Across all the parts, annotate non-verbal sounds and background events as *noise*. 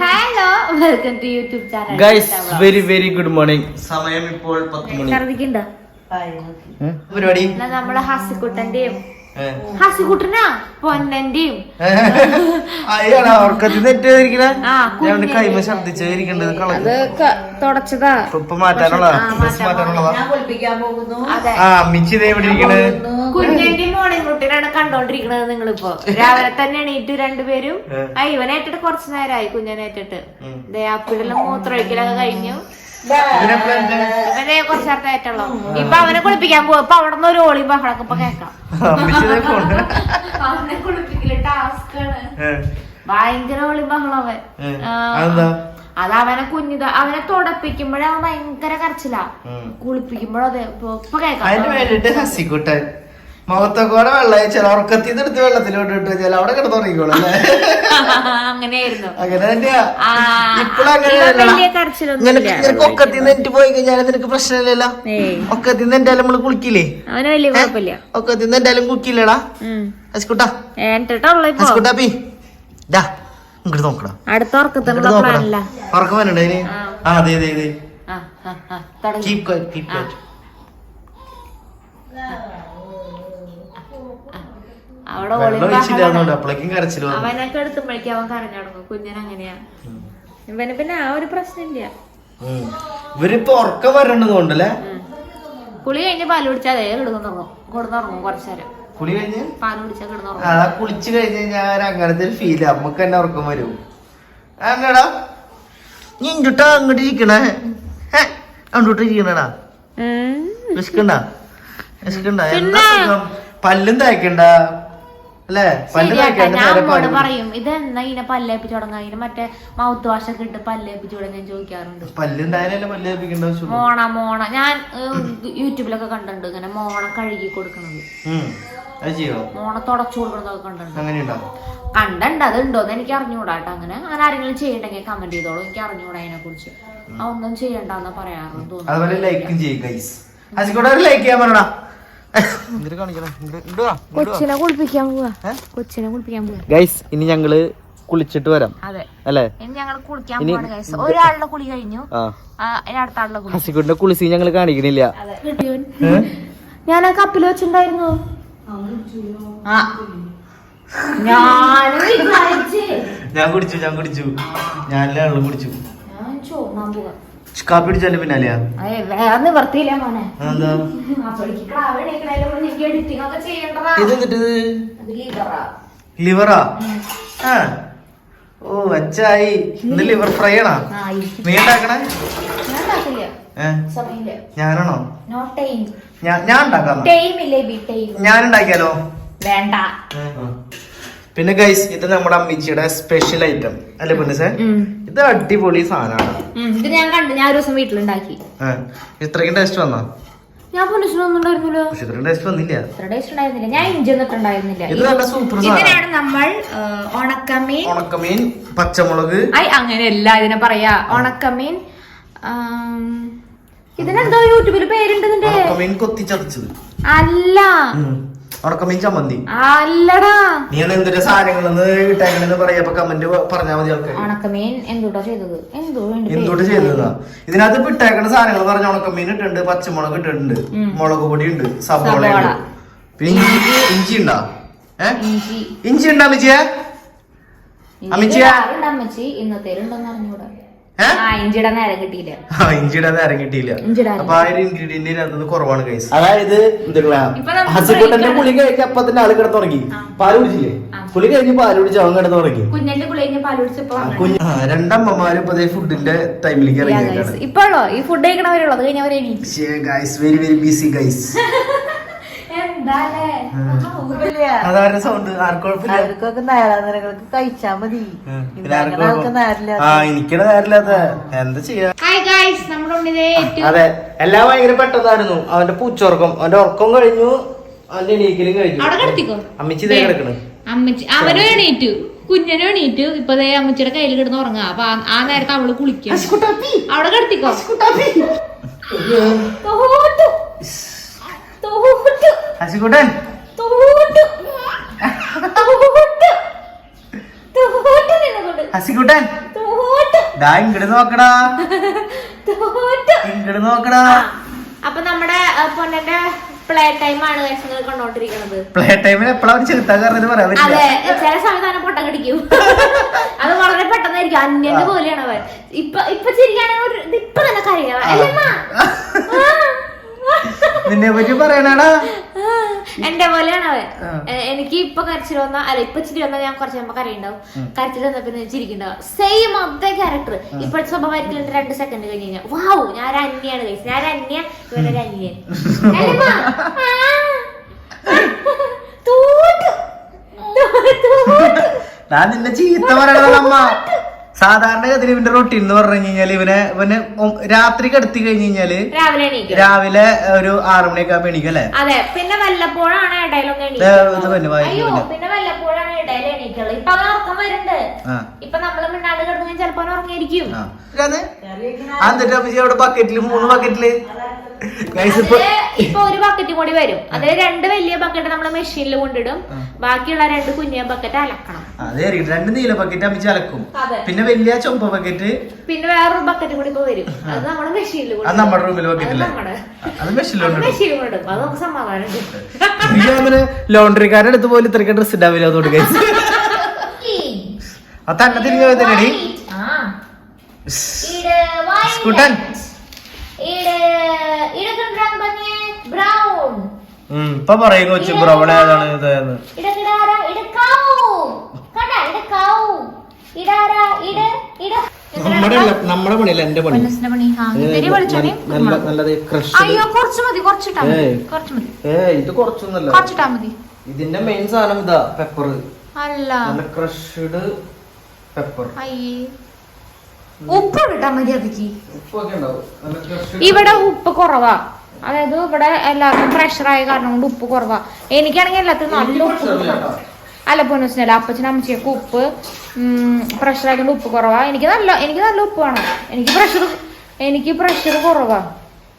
Hello welcome to YouTube channel guys very very good morning സമയം ഇപ്പോൾ പത്ത് മണി. ഛർദിക്കണ്ട? പരിപാടി. നമ്മളെ ഹസിക്കുട്ടന്റെയും ഏ. ഹസിക്കുട്ടനാ പൊന്നന്റെയും. അയ്യാണ് അവർക്കത് തെറ്റ് ചെയ്തിരിക്കണേ ആ, ഞാൻ കൈമ കളഞ്ഞു. ക- തുടച്ചതാ. ഇപ്പൊ മാറ്റാനുള്ളതാ. ഡ്രസ് മാറ്റാനുള്ളതാ ആ അമ്മിച്ചി ഇവിടെ ഇരിക്കണ്? കുഞ്ഞന്റെയും മോർണിംഗ് റൂട്ടീനാണ് കണ്ടോണ്ടിരിക്കണത് നിങ്ങളിപ്പോ. രാവിലെ തന്നെ എണീറ്റ് രണ്ടുപേരും. ആ ഇവനേറ്റിട്ട് കുറച്ചു നേരമായി കുഞ്ഞനേറ്റിട്ട്. ദേ അപ്പിടെല്ലാം മൂത്രമൊഴിക്കലൊക്കെ കഴിഞ്ഞു. ഇവനെ കുറച്ച് നേരത്തെ ആയിട്ടുള്ളൂ ഇപ്പൊ അവനെ കുളിപ്പിക്കാൻ പോകും ഇപ്പൊ അവിടെ നിന്ന് ഒരു ഓളി ബഹളൊക്കെ ഇപ്പൊ കേക്കാം അവനെ കുളിപ്പിക്കൽ ടാസ്ക്. ഭയങ്കര ഓളി ബഹളം അവൻ. അത് അവനെ കുഞ്ഞിത അവനെ തുടപ്പിക്കുമ്പോഴേ അവൻ ഭയങ്കര കരച്ചിലാ. ഉം. കുളിപ്പിക്കുമ്പോഴും അതെ ഇപ്പൊ കേക്കാം മുഖത്തൊക്കെ വെള്ളം ചില ഉറക്കത്തിൽ നിന്ന് എടുത്ത് വെള്ളത്തിലോട്ട് ഇട്ട് വെച്ചാൽ അവിടെ കിടന്നുറങ്ങിക്കോളും അല്ലേ? അങ്ങനെയായിരുന്നു. അങ്ങനെ തന്നെയാ. ഇപ്പഴങ്ങനെ ഒക്കത്തിൽ നിന്ന് എനിക്ക് പോയി കഴിഞ്ഞാൽ നിനക്ക് പ്രശ്നമില്ലല്ലോ. ഒക്കത്തിന്ന് ഒക്കത്തിൽ നിന്ന് എന്തായാലും നമ്മൾ കുളിക്കില്ലേ? ഒക്കത്തിൽ നിന്ന് എന്തായാലും കുളിക്കില്ലടാ? ഇപ്പൊ ഹസ്കുട്ടാ. പി. ഡാ ഇങ്ങോട്ട് നോക്കടാ. അടുത്ത ഉറക്കം വരണ്ട ആ. അതെ അതെ അതെ കീപ് കീപ് ആ. അവിടെ ഒളി വെള്ളം ഒഴിച്ചില്ല ബഹളാണ്. അതുകൊണ്ട് അപ്പോഴേക്കും കരച്ചിൽ വന്നു. അവനൊക്കെ എടുത്തുമ്പോഴേക്കും അവൻ കരഞ്ഞു തുടങ്ങും കുഞ്ഞൻ അങ്ങനെയാ ഇവന് പിന്നെ ആ ഒരു പ്രശ്നമില്ല. ഇവരിപ്പോ ഉറക്കം വരണ്ടതുകൊണ്ടല്ലേ കുളി കഴിഞ്ഞ് പാൽ കുടിച്ചാൽ അതേ കിടന്നുറങ്ങും. കിടന്നുറങ്ങും കുറച്ചു നേരം കുളി കഴിഞ്ഞ്? പാൽ കുടിച്ചാൽ കിടന്നുറങ്ങും. അതാ കുളിച്ചു കഴിഞ്ഞ് കഴിഞ്ഞാൽ അങ്ങനത്തെ ഒരു ഫീൽ നമുക്ക് തന്നെ ഉറക്കം വരും. അങ്ങടാ. നീ ഇങ്ങോട്ടാ അങ്ങോട്ട് ഇരിക്കണേ. അങ്ങോട്ട് ഇരിക്കണടാ. വിശക്കണ്ട. വിശക്കണ്ട. എന്താ? പല്ലും തേക്കണ്ട. അല്ലേ? അമ്മോട് പറയും ഇതെന്നാ ഇതിനെ പല്ലേപ്പിച്ച് തുടങ്ങാ ഇതിന് മറ്റേ മൗത്ത് വാഷ് ഒക്കെ ഇട്ട് പല്ലേപ്പിച്ച് തുടങ്ങാൻ? ചോദിക്കാറുണ്ട്. പല്ല് എന്തായാലും പല്ല് മോണ മോണ. ഞാൻ യൂട്യൂബിലൊക്കെ കണ്ടിട്ടുണ്ട് ഇങ്ങനെ മോണ കഴുകി കൊടുക്കണത്. മോണ തുടച്ചു കൊടുക്കണതൊക്കെ കണ്ടിട്ടുണ്ട്. കണ്ടുണ്ട് അത് ഉണ്ടോന്ന് എനിക്ക് അറിഞ്ഞുകൂടാ അങ്ങനെ. അങ്ങനെ ആരെങ്കിലും ചെയ്യണ്ടെങ്കിൽ കമന്റ് ചെയ്തോളൂ. എനിക്ക് അറിഞ്ഞുകൂടാ അതിനെ കുറിച്ച് ഒന്നും ചെയ്യണ്ടെന്ന് പറയാറുണ്ട് തോന്നുന്നു. ലൈക്കും ചെയ്യാൻ പറയടാ കൊച്ചിനെ കുളിപ്പിക്കാൻ പോവാ. കൊച്ചിനെ കുളിപ്പിക്കാൻ പോവാ. ഗൈസ് ഇനി ഞങ്ങൾ കുളിച്ചിട്ട് വരാം. അതെ. അല്ലേ? ഇനി ഞങ്ങൾ കുളിക്കാൻ പോവാണ് guys. ഒരാളുടെ കുളി കഴിഞ്ഞു. ആ. ആ, അടുത്ത ആളുടെ കുളി. ഹസിക്കുട്ടിന്റെ കുളിസി ഞങ്ങൾ കാണിക്കണില്ല. ഞാൻ ആ. കപ്പിൽ വെച്ചിണ്ടായിരുന്നു ഞാൻ കുടിച്ചു ഞാൻ കുടിച്ചു. ഞാൻ കുടിച്ചു കാപ്പി അടിച്ചാലും പിന്നാലെയാ അതെ വേറെ നിവർത്തിയില്ല മോനെ. എന്താ ഇത് എന്നിട്ട് ലിവറാ ആ. ഓ അച്ചായി ലിവർ ഫ്രൈ ആണാ. നീ ഉണ്ടാക്കണേ? ഞാനാണോ? ഞാൻ ഞാൻ ഉണ്ടാക്കാം ഞാൻ ഉണ്ടാക്കിയാലോ വേണ്ട. പിന്നെ ഗൈസ് ഇത് നമ്മുടെ അമ്മിച്ചിയുടെ സ്പെഷ്യൽ ഐറ്റം അല്ലേ പൊന്നിസേ സാർ ഇത് അടിപൊളി സാധനമാണ്. ഇത് ഞാൻ കണ്ടു ഞാൻ ഒരു ദിവസം വീട്ടിലുണ്ടാക്കി. ഇത്രയും ടേസ്റ്റ് വന്നോ? ഞാൻ ഇത്രയും ടേസ്റ്റ് വന്നില്ല. ടേസ്റ്റ് ഉണ്ടായിരുന്നില്ല. ഞാൻ ഇഞ്ചി ഒന്നിട്ടുണ്ടായിരുന്നില്ല ഇത് നല്ല സൂപ്പർ ഇതിനാണ് നമ്മൾ ഉണക്കമീൻ ഉണക്കമീൻ പച്ചമുളക്. ഐ അങ്ങനെയല്ല ഇതിനെ പറയാ. ഉണക്കമീൻ ഇതിനെന്തോ യൂട്യൂബിൽ പേരുണ്ട് ഇതിന്റെ. കൊത്തി ചതച്ചത് അല്ല. ഉണക്കമീൻ ചമ്മന്തി. അല്ലടാ. നീ എന്തൊരു സാധനങ്ങളെന്ന് ഇട്ടേക്കണെന്ന് പറയാ കമന്റ് പറഞ്ഞാൽ മതി ആൾക്കാർ ഉണക്കമീൻ എന്തോട്ടാ ചെയ്തത്? ഇതിനകത്ത് ഇട്ടേക്കണ സാധനങ്ങൾ പറഞ്ഞ ഉണക്കമീൻ ഇട്ടുണ്ട് പച്ചമുളക് ഇട്ടുണ്ട് ഉം. മുളക് പൊടി ഉണ്ട് സബോള. ഉണ്ട്. പിന്നെ ഇഞ്ചി ഇഞ്ചി. ഉണ്ടാ? ഏ? ഇഞ്ചി. ഉണ്ടാ അമ്മച്ചിയെ? അമ്മച്ചിയെ? ഇഞ്ചി നേരം കിട്ടിയില്ല. അപ്പൊ ആ ഒരു ഇൻഗ്രീഡിയന്റ് കുറവാണ് കൈസ് അതായത് ഹസിക്കുട്ടന്റെ പുളി. കുളി അപ്പൊ തന്നെ ആൾ കിടന്നു തുടങ്ങി പാൽ കുടിച്ചില്ലേ? ആ. കുളി കഴിഞ്ഞ് പാൽ കുടിച്ച് അവൻ കിടന്നു തുടങ്ങി കുഞ്ഞ് രണ്ടമ്മമാരും ഇപ്പൊ ഫുഡിന്റെ ടൈമിലേക്ക് ഇറങ്ങി ഇപ്പോഴോ? ഈ ഫുഡ് കഴിക്കണവരുള്ളത് കഴിഞ്ഞവരെ വെരി വെരി ബിസി ഗൈസ് അതാരുടെ സൗണ്ട് ആർക്കും കുഴപ്പമില്ല? അവർക്കൊക്കെ നേരാനിരകൾക്ക് കഴിച്ചാ മതി. ഉം. ഇത് പിന്നെ ആർക്കും അങ്ങനെ ആൾക്ക് കുഴപ്പം- നേരില്ല ആ എനിക്കിടെ നേരില്ലാത്ത. എന്താ ചെയ്യാ? അതെ. എല്ലാം ഭയങ്കര പെട്ടതായിരുന്നു. അവന്റെ പൂച്ചുറക്കം. അവന്റെ ഉറക്കം കഴിഞ്ഞു. അവന്റെ എണീക്കലും കഴിഞ്ഞു. അമ്മച്ചി ഇതേ കിടക്കണ്. അമ്മച്ചി. അവനും എണീറ്റു. കുഞ്ഞനും എണീറ്റു. ഇപ്പൊ ദേ അമ്മച്ചിയുടെ കയ്യിൽ കിടന്ന് ഉറങ്ങാ. അപ്പൊ ആ- ആ നേരത്തെ അവൾ കുളിക്കും. അവിടെ കിടത്തിക്കോ. നിന്നെക്കൊണ്ട്. ഹസിക്കുട്ടൻ. ദാ ഇങ്ങട് നോക്കടാ. ഇങ്ങട് നോക്കടാ. അപ്പൊ നമ്മുടെ പൊന്നന്റെ പ്ലേ ടൈം ആണ് നിങ്ങൾ കണ്ടോണ്ടിരിക്കുന്നത് പ്ലേ ടൈമിൽ എപ്പോഴാ ഒരു ചെറുത്താ പറയാൻ പറ്റില്ല. ചില സമയത്ത് പൊട്ടം കടിക്കും. അത് വളരെ പെട്ടെന്നായിരിക്കും. അന്യന്റെ പോലെയാണ് അവൻ. ഇപ്പൊ ഇപ്പൊ ഇത് ഇപ്പൊ തന്നെ കരയാ. അല്ലേ അമ്മ? ആ. നിന്നെ പറ്റി പറയണടാ. എന്റെ പോലെയാണ് അവൻ. എനിക്ക് ഇപ്പൊ കരച്ചിൽ വന്ന അല്ല ഇപ്പൊ ചിരി വന്നാൽ ഞാൻ കുറച്ച് കഴിയുമ്പോ കരയുണ്ടാവും. കരച്ചിൽ വന്നപ്പോ ചിരിക്കുണ്ടാവും സെയിം അതേ ക്യാരക്ടർ ഇപ്പോഴത്തെ സ്വഭാവമായിരിക്കും രണ്ട് സെക്കൻഡ് കഴിഞ്ഞ് കഴിഞ്ഞാൽ വാവ് ഞാൻ ഒരു അന്യാണ് കഴിച്ചത് ഞാൻ ഒരു അന്യ ഇവനൊരു അന്യൻ. *laughs* ഞാൻ നിന്നെ ചീത്ത പറയണതമ്മ സാധാരണ ഗതിയിൽ ഇവന്റെ റൊട്ടീൻ എന്ന് പറഞ്ഞു കഴിഞ്ഞാൽ ഇവനെ ഇവന് രാത്രി കടത്തി കഴിഞ്ഞു കഴിഞ്ഞാൽ രാവിലെ രാവിലെ ഒരു ആറു മണിയൊക്കെ എണീക്കും അല്ലേ? അതെ പിന്നെ വല്ലപ്പോഴാണ് ഇടയിലൊക്കെ പിന്നെ വായിക്ക് ഇപ്പൊ ഉറക്കം വരുന്നുണ്ട്. ഇപ്പൊ നമ്മൾ മിണ്ടാണ്ട് കിടന്നു ചിലപ്പോ ഉറങ്ങിയിരിക്കും? എന്നിട്ട് അമ്മച്ചി അവിടെ ബക്കറ്റിൽ മൂന്ന് ബക്കറ്റിൽ ഇപ്പൊ ഒരു ബക്കറ്റ് കൂടി വരും. അതിൽ രണ്ട് വലിയ ബക്കറ്റ് നമ്മൾ മെഷീനിൽ കൊണ്ടിടും. ബാക്കിയുള്ള രണ്ട് കുഞ്ഞ ബക്കറ്റ് അലക്കണം. അതെ രണ്ട് നീല ബക്കറ്റ് അമ്മച്ചി അലക്കും. പിന്നെ വലിയ ചുമപ്പ ബക്കറ്റ് പിന്നെ വേറൊരു ബക്കറ്റ് കൂടി ഇപ്പൊ വരും. അത് നമ്മൾ മെഷീനിൽ അത് നമ്മുടെ റൂമിൽ ബക്കറ്റില്ലേ അത് മെഷീനിൽ കൊണ്ടിടും. അത് നമുക്ക് സമാധാനം ലോണ്ടറിക്കാരുടെ അടുത്ത് പോലും ഇത്രയ്ക്ക് ഡ്രസ് ഉണ്ടാവില്ല അതുകൊണ്ട് ഗൈസ് ആ തന്നെ തിരിഞ്ഞു പോയതല്ലേ ആ. ഇട് വയലറ്റ്. സ്കൂട്ടൻ. ഇട് ഇടക്കണ്ടാൻ പറഞ്ഞേ ബ്രൗൺ ഇപ്പൊ പറയും കൊച്ചു ബ്രൗൺ ഏതാണ് ഇട നമ്മുടെ നമ്മുടെ പണിയല്ല എന്റെ പണി. നല്ലത് ക്രഷ് അയ്യോ കുറച്ച് മതി കുറച്ചിട്ടാ മതി ഏയ്. മതി. ഏ ഇത് കുറച്ചൊന്നല്ല ഇതിന്റെ മെയിൻ സാധനം ഇതാ പെപ്പർ അല്ല നല്ല ക്രഷ്ഡ് പെപ്പർ ഉപ്പ് ഇട്ടാ മതി അതിക്ക് ഇവിടെ ഉപ്പ് കുറവാ. അതായത് ഇവിടെ എല്ലാവർക്കും പ്രഷർ ആയ കാരണം കൊണ്ട് ഉപ്പ് കുറവാ. എനിക്കാണെങ്കിൽ എല്ലാത്തിനും നല്ല ഉപ്പ്. അല്ല പൊന്നൂസിനല്ല. അപ്പച്ചനും അമ്മച്ചിയൊക്കെ ഉപ്പ് പ്രഷർ ആയതുകൊണ്ട് ഉപ്പ് കുറവാ. എനിക്ക് നല്ല എനിക്ക് നല്ല ഉപ്പ് വേണം. എനിക്ക് പ്രഷർ എനിക്ക് പ്രഷർ കുറവാ.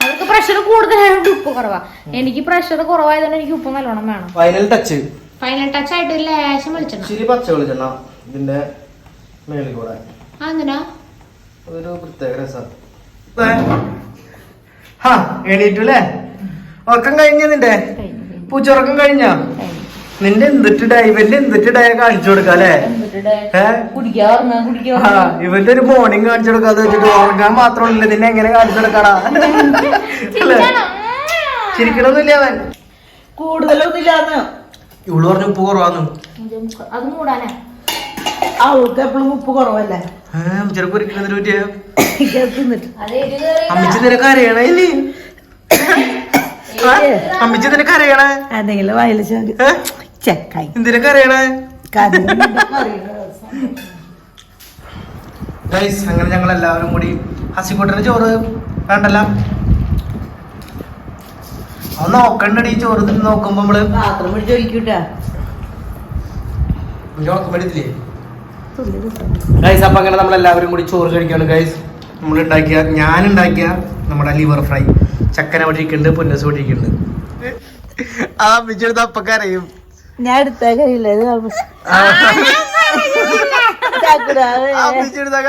അവർക്ക് പ്രഷർ കൂടുതലായതുകൊണ്ട് ഉപ്പ് കുറവാ. എനിക്ക് പ്രഷർ കുറവായതുകൊണ്ട് എനിക്ക് ഉപ്പ് നല്ലോണം വേണം. ഫൈനൽ ടച്ച് ഫൈനൽ ടച്ച് ആയിട്ട് ലേശം വെളിച്ചെണ്ണ ഇച്ചിരി പച്ച വെളിച്ചെണ്ണ ഇതിന്റെ മേളിൽ കൂടെ. അതെന്തിനാ? ഒരു പ്രത്യേക രസം. ഹാ എണീറ്റല്ലേ ഉറക്കം കഴിഞ്ഞ നിന്റെ? പൂച്ചുറക്കം കഴിഞ്ഞ? നിന്റെ എന്തിട്ട് ഡേ ഇവന്റെ എന്തിട്ട് ഡയ കാണിച്ചു കൊടുക്ക അല്ലേ ഇവന്റെ ഒരു മോർണിംഗ് കാണിച്ചു കൊടുക്കാതെ വെച്ചിട്ട് ഉറങ്ങാൻ മാത്രമല്ല നിന്നെ എങ്ങനെ കാണിച്ചു കൊടുക്കടാ? അല്ലേ? ചിരിക്കണമൊന്നുമില്ല അവൻ. കൂടുതലൊന്നും ഇല്ലാന്ന് ഇവൾ പറഞ്ഞ ഉപ്പ് കുറവാന്ന്. അത് മൂടാനാ അവൾക്ക് എപ്പോഴും ഉപ്പ് കുറവല്ലേ? അമ്മച്ചിടെ പൊരിക്കുന്നതിന് പറ്റിയ ഇത് തിന്നിട്ട് അത് എരി കയറി അമ്മച്ചി നിനക്ക് അറിയണേ ഇല്ലേ അമ്മച്ചി നിനക്ക് അറിയണേ എന്തെങ്കിലും വയല ഏ? ചെക്കായി. എന്തിനൊക്കെ അറിയണേ കറി ഗൈസ് അങ്ങനെ ഞങ്ങൾ എല്ലാവരും കൂടി ഹസിക്കുട്ടന് ചോറ് വേണ്ടല്ല? അത് നോക്കണ്ടടി ഈ ചോറ് തിന്ന് നോക്കുമ്പോ നമ്മൾ പാത്രം പിടിച്ച് ഒഴിക്കൂട്ടാ ഉറക്കപ്പെടുത്തില്ലേ ഗൈസ് അപ്പൊ അങ്ങനെ നമ്മൾ എല്ലാവരും കൂടി ചോറ് കഴിക്കാണ് ഗൈസ് നമ്മൾ ഉണ്ടാക്കിയ ഞാൻ ഉണ്ടാക്കിയ നമ്മുടെ ലിവർ ഫ്രൈ. ചക്കന അവിടെ ഇരിക്കുന്നുണ്ട് പൊന്നസ് അവിടെ ഇരിക്കുന്നുണ്ട്. ആ അമ്മിച്ചെടുത്ത് അപ്പൊക്കെ അറിയും ഞാൻ എടുത്താ കഴിയില്ല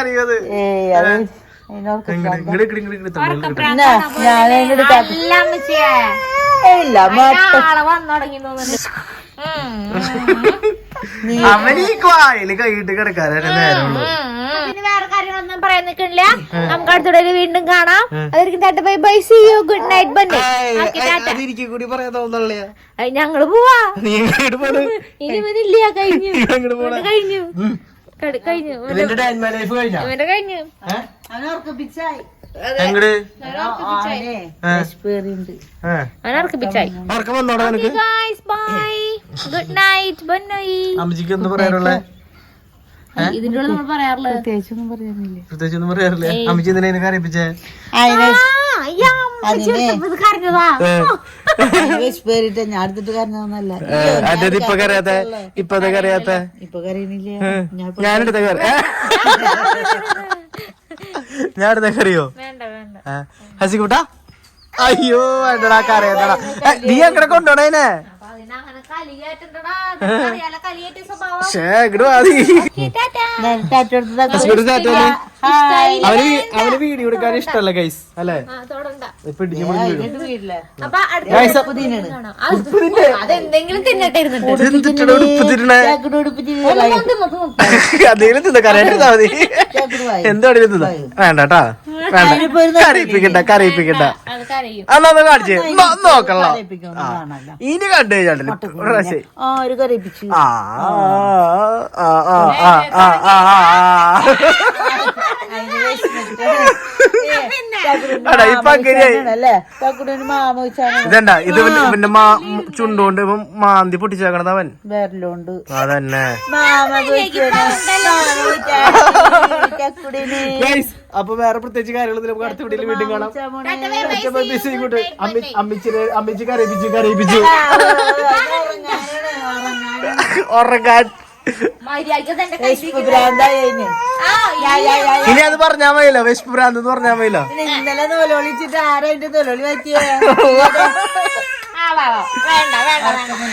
അറിയത് വായിൽ കൈയിട്ട് കിടക്കാനാണ് നേരമുള്ളൂ. വേറെ കാര്യങ്ങളൊന്നും പറയാൻ നിൽക്കണില്ല. നമുക്ക് അടുത്തിടെ വീണ്ടും കാണാം. അതായിരിക്കും Tata bye bye see you good night അതിരിക്കും കൂടി പറയാൻ ഞങ്ങൾ പോവാ. ഇനി കഴിഞ്ഞു. കഴിഞ്ഞു. കടി- കഴിഞ്ഞു. കഴിഞ്ഞ? കഴിഞ്ഞു. എങ്ങട്? ഉറക്കം വന്നോടാ നിനക്ക്? ഗുഡ് നൈറ്റ് എന്താ ഇതിന്റെ നമ്മൾ പ്രത്യേകിച്ചൊന്നും പറയാറില്ലേ? അമ്മച്ചി എന്തിനാ അതായത് ഇപ്പൊ ഇപ്പൊ കരയുന്നില്ല ഞാനെടുത്ത കറി ഞാൻ എടുത്ത കറിയോ ഹസിക്കൂട്ടാ. അയ്യോ വേണ്ടടാ കറിയാത്തടാ നീ എങ്ങനെ കൊണ്ടുപോണേനെ *laughs* അവന് അവന് വീഡിയോ എടുക്കാൻ ഇഷ്ടമല്ല ഗൈസ് അല്ലേ? പിടിഞ്ഞു *laughs* അതെങ്കിലും തിന്ന കരയായിട്ട് വേണ്ട കേട്ടാ വേണ്ട. കരയിപ്പിക്കണ്ട കരയിപ്പിക്കണ്ട എന്നാ കാണിച്ചേ. നോക്കല്ലോ ഇനി കണ്ടു കഴിഞ്ഞാണ്ടല്ലോ പ്രാവശ്യം ആ ആ ആ ആ ആ ആ ഇതണ്ട ഇത് പിന്നെ- മാ ചുണ്ടുകൊണ്ട് ഇവൻ മാന്തി പൊട്ടിച്ചേക്കണത് അവൻ. വേരലുണ്ട്. അതന്നെ. അപ്പൊ വേറെ പ്രത്യേകിച്ച് കാര്യങ്ങളൊന്നും നമുക്ക് അടുത്ത വീട്ടിൽ വീണ്ടും കാണാം. അമ്മിച്ചിനെ അമ്മിച്ച് കരയിപ്പിച്ചു. കരയിപ്പിച്ചു ഉറങ്ങാൻ. ഇനി അത് പറഞ്ഞാ മതിയല്ലോ വിശപ്പ് ഭ്രാന്ത് എന്ന് പറഞ്ഞാ മതിയല്ലോ. ഇന്നലെ നോലോളിച്ചിട്ട് ആരാ അതിന്റെ തൊലോളി പറ്റിയ